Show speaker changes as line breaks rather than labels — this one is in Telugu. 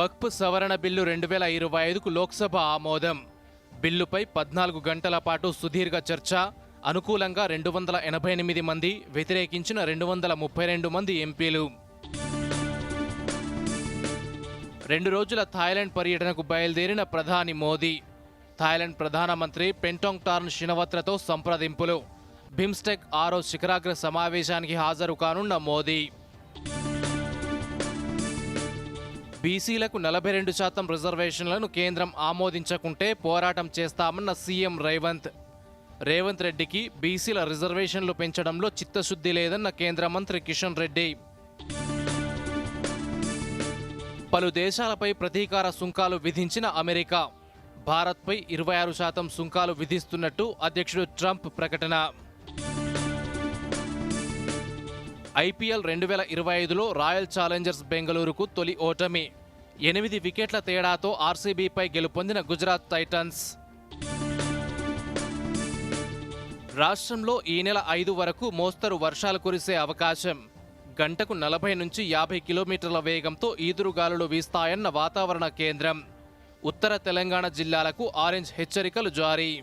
వక్ఫ్ సవరణ బిల్లు రెండు వేల ఇరవై ఐదుకు లోక్సభ ఆమోదం. బిల్లుపై పద్నాలుగు గంటల పాటు సుదీర్ఘ చర్చ. అనుకూలంగా రెండు వందల ఎనభై ఎనిమిది మంది వ్యతిరేకించిన రెండు వందల ముప్పై రెండు మంది ఎంపీలు. రెండు రోజుల థాయిలాండ్ పర్యటనకు బయలుదేరిన ప్రధాని మోదీ. థాయిలాండ్ ప్రధానమంత్రి పెంటాంగ్ టార్న్ షినవత్రతో సంప్రదింపులు. బిమ్స్టెక్ ఆరో శిఖరాగ్ర సమావేశానికి హాజరు కానున్న మోదీ. బీసీలకు నలభై రెండు శాతం రిజర్వేషన్లను కేంద్రం ఆమోదించకుంటే పోరాటం చేస్తామన్న సీఎం రేవంత్. రేవంత్ రెడ్డికి బీసీల రిజర్వేషన్లు పెంచడంలో చిత్తశుద్ధి లేదన్న కేంద్ర మంత్రి కిషన్ రెడ్డి. పలు దేశాలపై ప్రతీకార సుంకాలు విధించిన అమెరికా. భారత్పై ఇరవై ఆరు శాతం సుంకాలు విధిస్తున్నట్టు అధ్యక్షుడు ట్రంప్ ప్రకటన. ఐపీఎల్ రెండు వేల ఇరవై ఐదులో రాయల్ ఛాలెంజర్స్ బెంగళూరుకు తొలి ఓటమి. ఎనిమిది వికెట్ల తేడాతో ఆర్సీబీపై గెలుపొందిన గుజరాత్ టైటన్స్. రాష్ట్రంలో ఈ నెల ఐదు వరకు మోస్తరు వర్షాలు కురిసే అవకాశం. గంటకు నలభై నుంచి యాభై కిలోమీటర్ల వేగంతో ఈదురుగాలులు వీస్తాయన్న వాతావరణ కేంద్రం. ఉత్తర తెలంగాణ జిల్లాలకు ఆరెంజ్ హెచ్చరికలు జారీ.